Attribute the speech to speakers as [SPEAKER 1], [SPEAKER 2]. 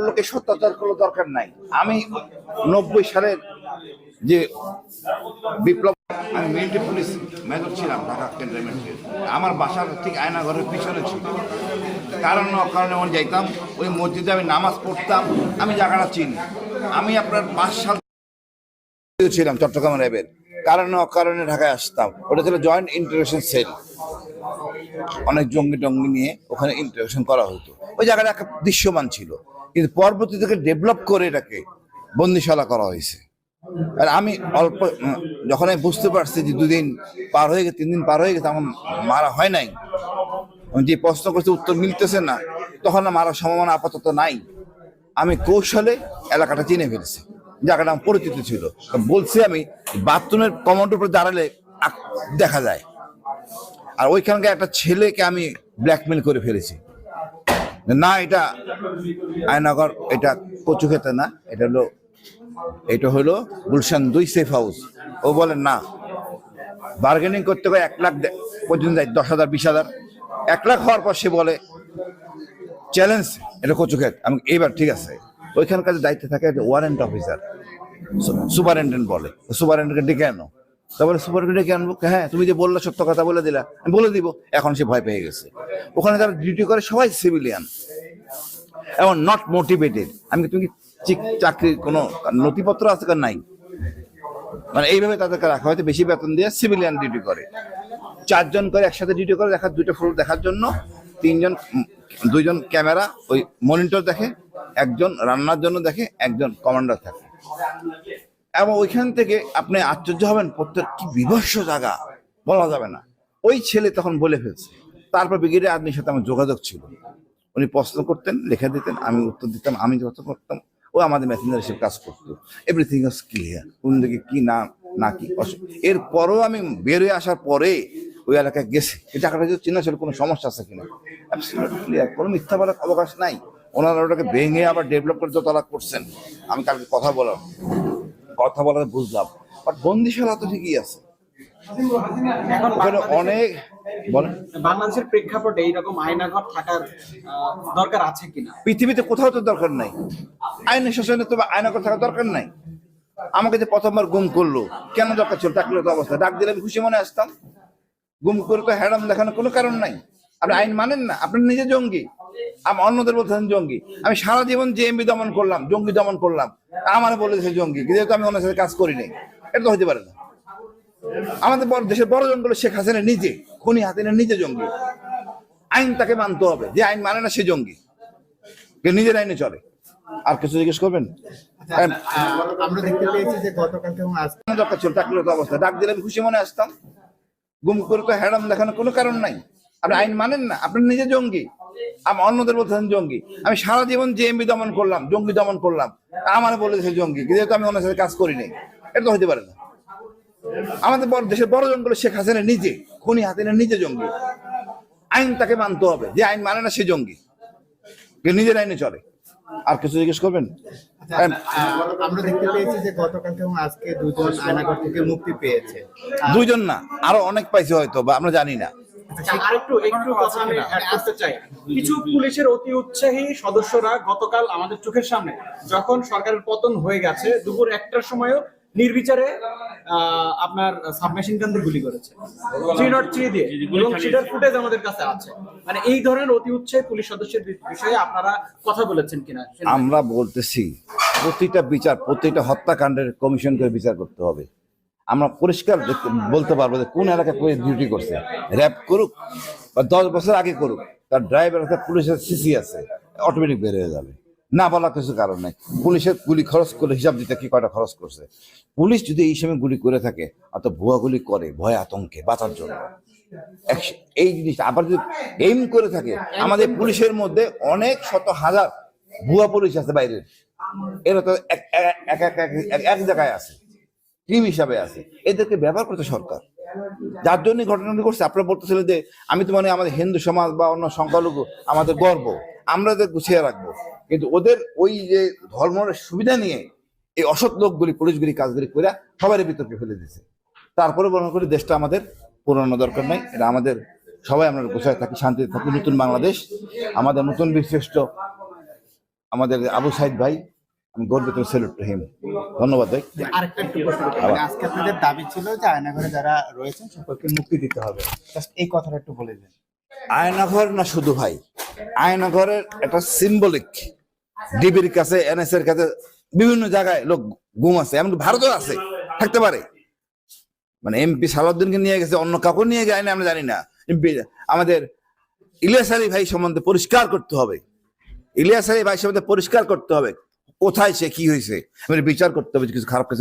[SPEAKER 1] বলল কি সত্যাচার কোনো দরকার নাই। আমি নব্বই সালের যে বিপ্লব, আমি মিলিটারি পুলিশ মেজর ছিলাম ঢাকা ক্যান্টনমেন্টের আমার বাসার ঠিক আয়নাঘরের পিছনে ছিল। কারণ কারণে আমি যাইতাম, ওই মসজিদে আমি নামাজ পড়তাম, আমি জায়গাটা চিনি। আমি আপনার পাঁচ সাল ছিলাম চট্টগ্রাম র্যাবের। কারণে অকারণে ঢাকায় আসতাম। ওটা ছিল জয়েন্ট ইন্টারভেশন সেল অনেক জঙ্গি টঙ্গি নিয়ে ওখানে ইন্টারভেশন করা হতো। ওই জায়গাটা দৃশ্যমান ছিল। কিন্তু পরবর্তী থেকে ডেভেলপ করে এটাকে বন্দিশালা করা হয়েছে। আর আমি অল্প যখন আমি বুঝতে পারছি যে দুদিন পার হয়ে গেছে তিন দিন পার হয়ে গেছে, আমার মারা হয় নাই। যে প্রশ্ন করছে, উত্তর মিলতেছে না, তখন মারার সম্ভাবনা আপাতত নাই। আমি কৌশলে এলাকাটা চিনে ফেলছি জায়গাটা আমার পরিচিত ছিল। বলছি আমি, বাথরুমের কমোডের উপরে দাঁড়ালে দেখা যায়। আর ওইখানকার একটা ছেলেকে আমি ব্ল্যাকমেল করে ফেলেছি। না, এটা আয়নাগর, এটা কচু খেতে না, এটা হলো এটা হলো গুলশান দুই সেফ হাউস ও বলে না বার্গেনিং করতে গিয়ে এক লাখ পর্যন্ত যায়, দশ হাজার, বিশ হাজার। এক লাখ হওয়ার পর সে বলে চ্যালেঞ্জ এটা কচু খেত। আমি এইবার ঠিক আছে। ওইখানকার দায়িত্বে থাকে ওয়ারেন্ট অফিসার সুপারিনটেন্ডেন্ট বলে। সুপারিনটেন্টকে ডেকে আনো। তারপরে ডেকে আনব? হ্যাঁ তুমি যে বললে সত্য কথা বলে দিলা। আমি বলে দিব, এখন সে ভয় পেয়ে গেছে। ওখানে যারা ডিউটি করে সবাই সিভিলিয়ান এবং নট মোটিভেটেড আমি তুমি চাকরির কোনো নথিপত্র আছে কার নাই? মানে এইভাবে তাদেরকে রাখা হয়তো বেশি বেতন দিয়ে সিভিলিয়ান ডিউটি করে। চারজন করে একসাথে ডিউটি করে দেখার দুইটা ফ্লোর দেখার জন্য। তিনজন, দুইজন ক্যামেরা ওই মনিটর দেখে, একজন রান্নার জন্য দেখে, একজন কমান্ডার থাকে। এবং ওইখান থেকে আপনি আশ্চর্য হবেন, প্রত্যেক কি বিভৎস জায়গা, বলা যাবে না। ওই ছেলে তখন বলে ফেলছে। তারপর ব্রিগেডের আদমির সাথে আমার যোগাযোগ ছিল। উনি প্রশ্ন করতেন, লিখে দিতেন, আমি উত্তর দিতাম, আমি যত করতাম, ও আমাদের মেসেঞ্জার হিসেবে কাজ করতো। এভরিথিং ইজ ক্লিয়ার কোন দিকে কি না না কি এরপরও আমি বের হয়ে আসার পরে ওই এলাকায় গেছি। এই টাকাটা যদি চিনা ছিল, কোনো সমস্যা আছে কিনা? ক্লিয়ার কোনো মিথ্যা বলার অবকাশ নাই। ওনারা ওটাকে ভেঙে আবার ডেভেলপ করে যতলা করছেন। আমি কালকে কথা বললাম। কথা বলাতে বুঝলাম। বাট বন্দিশালা তো ঠিকই আছে।
[SPEAKER 2] এখন
[SPEAKER 1] অনেক
[SPEAKER 2] বাংলাদেশের প্রেক্ষাপটে এইরকম আয়নাঘর থাকার দরকার আছে কিনা?
[SPEAKER 1] পৃথিবীতে কোথাও তো দরকার নাই। আইনের শাসনে তো আয়না কথা থাকার দরকার নাই। আমাকে যে প্রথমবার গুম করল কেন দরকার ছিল? ডাকলে তো অবস্থা। ডাক দিলে আমি খুশি মনে আসতাম। গুম করে তো হ্যাডাম দেখানোর কোনো কারণ নাই। আপনি আইন মানেন না। আপনি নিজে জঙ্গি। আমি অন্যদের বলতেছেন জঙ্গি। আমি সারা জীবন জেএমবি দমন করলাম জঙ্গি দমন করলাম। আমার বলেছে জঙ্গি যেহেতু আমি ওনার সাথে কাজ করি নাই। এটা তো হতে পারে না। আমাদের বড় দেশের বড় জঙ্গল শেখ হাসিনা নিজে খুনি হাসিনা নিজে জঙ্গি। আইন তাকে মানতে হবে যে আইন মানে না সে জঙ্গি। নিজের আইনে চলে। আর কিছু জিজ্ঞেস করবেন?
[SPEAKER 3] আমরা দেখতে পেয়েছি যে গতকালকে এবং আজকে
[SPEAKER 1] কেন দরকার ছিল ডাকলে তো অবস্থা। ডাক দিলে আমি খুশি মনে আসতাম। গুম করে তো হ্যাডাম দেখানোর কোনো কারণ নাই। আপনি আইন মানেন না আপনি নিজে জঙ্গি। আমি অন্যদের বলতেছেন জঙ্গি। আমি সারা জীবন জেএমবি দমন করলাম জঙ্গি দমন করলাম। আমার বলেছে জঙ্গি যেহেতু আমি ওনার সাথে কাজ করি নাই। এটা তো হতে পারে না। আমাদের বড় দেশের বড় জঙ্গল শেখ হাসিনা নিজে খুনি হাসিনা নিজে জঙ্গি। আইন তাকে মানতে হবে যে আইন মানে না সে জঙ্গি। নিজের আইনে চলে। আর কিছু জিজ্ঞেস করবেন?
[SPEAKER 3] আমরা দেখতে পেয়েছি যে গতকালকে এবং আজকে দুজন আয়নাঘর থেকে মুক্তি পেয়েছে।
[SPEAKER 1] দুইজন না আরও অনেক পাইছে হয়তো বা আমরা জানি না।
[SPEAKER 2] আচ্ছা, একটু কথা আমি করতে চাই। কিছু পুলিশের অতি উৎসাহী সদস্যরা গতকাল আমাদের চোখের সামনে যখন সরকারের পতন হয়ে গেছে দুপুর একটার সময়ও নির্বিচারে আহ, আপনার সাবমেশিন গান দিয়ে গুলি করেছে। থ্রি নট থ্রি দিয়ে। এবং সেটার ফুটেজ আমাদের কাছে আছে। মানে এই ধরনের অতি উৎসাহী পুলিশ সদস্যের বিষয়ে আপনারা কথা বলেছেন কিনা?
[SPEAKER 1] আমরা বলতেছি প্রতিটা বিচার প্রতিটা হত্যাকাণ্ডের কমিশন করে বিচার করতে হবে। আমরা পরিষ্কার বলতে পারব যে কোন এলাকায় পুলিশ ডিউটি করছে। র্যাপ করুক বা দশ বছর আগে করুক, তার ড্রাইভার আছে, পুলিশের সিসি আছে অটোমেটিক বের হয়ে যাবে। না বলা কিছু কারণ নাই। পুলিশের গুলি খরচ করে হিসাব দিতে কি কয়টা খরচ করছে? পুলিশ যদি এই সময় গুলি করে থাকে, অত ভুয়া গুলি করে, ভয় আতঙ্কে, বাঁচার জন্য। এই জিনিসটা আবার যদি এইম করে থাকে, আমাদের পুলিশের মধ্যে অনেক শত হাজার ভুয়া পুলিশ আছে বাইরের। এরা তো এক- এক জায়গায় আছে। টিম হিসাবে আছে। এদেরকে ব্যবহার করতে সরকার। যার জন্য ঘটনাটি করছে আপনারা বলতেছিলেন যে আমি তো মানে আমাদের হিন্দু সমাজ বা অন্য সংখ্যালঘু, আমাদের গর্ব। আমরা এদের গুছিয়ে রাখব। কিন্তু ওদের ওই যে ধর্মের সুবিধা নিয়ে এই অসৎ লোকগুলি পুলিশগুলি কাজগুলি করে সবারই বিতর্কে ফেলে দিছে তারপরে মনে করি, দেশটা আমাদের পুরানো দরকার নাই। এটা আমাদের, সবাই আমরা গোছায় থাকি, শান্তিতে থাকি। নতুন বাংলাদেশ, আমাদের নতুন বীরশ্রেষ্ঠ, আমাদের আবু সাইদ ভাই আমি গর্বিত সেলুট টু হিম ধন্যবাদ ভাই।
[SPEAKER 3] আরেকটা একটু প্রশ্ন আজকে আপনাদের দাবি ছিল যে আয়নাঘরে যারা রয়েছেন সকলকে মুক্তি দিতে হবে। Just এই কথাটা একটু বলে দিন।
[SPEAKER 1] আয়নাঘর না শুধু ভাই? আয়নাঘরের একটা সিম্বলিক ডিবির কাছে এনএস এর কাছে বিভিন্ন জায়গায় লোক ঘুম আছে এমনকি ভারতেও আছে থাকতে পারে। মানে এমপি সালাউদ্দিনকে নিয়ে গেছে অন্য কাউকে নিয়ে যায় না আমরা জানি না। এমপি আমাদের ইলিয়াস আলী ভাই সম্বন্ধে পরিষ্কার করতে হবে। ইলিয়াস আলী ভাই সম্বন্ধে পরিষ্কার করতে হবে। কোথায় সে কি হয়েছে? আমাদের বিচার করতে হবে কিছু খারাপ কিছু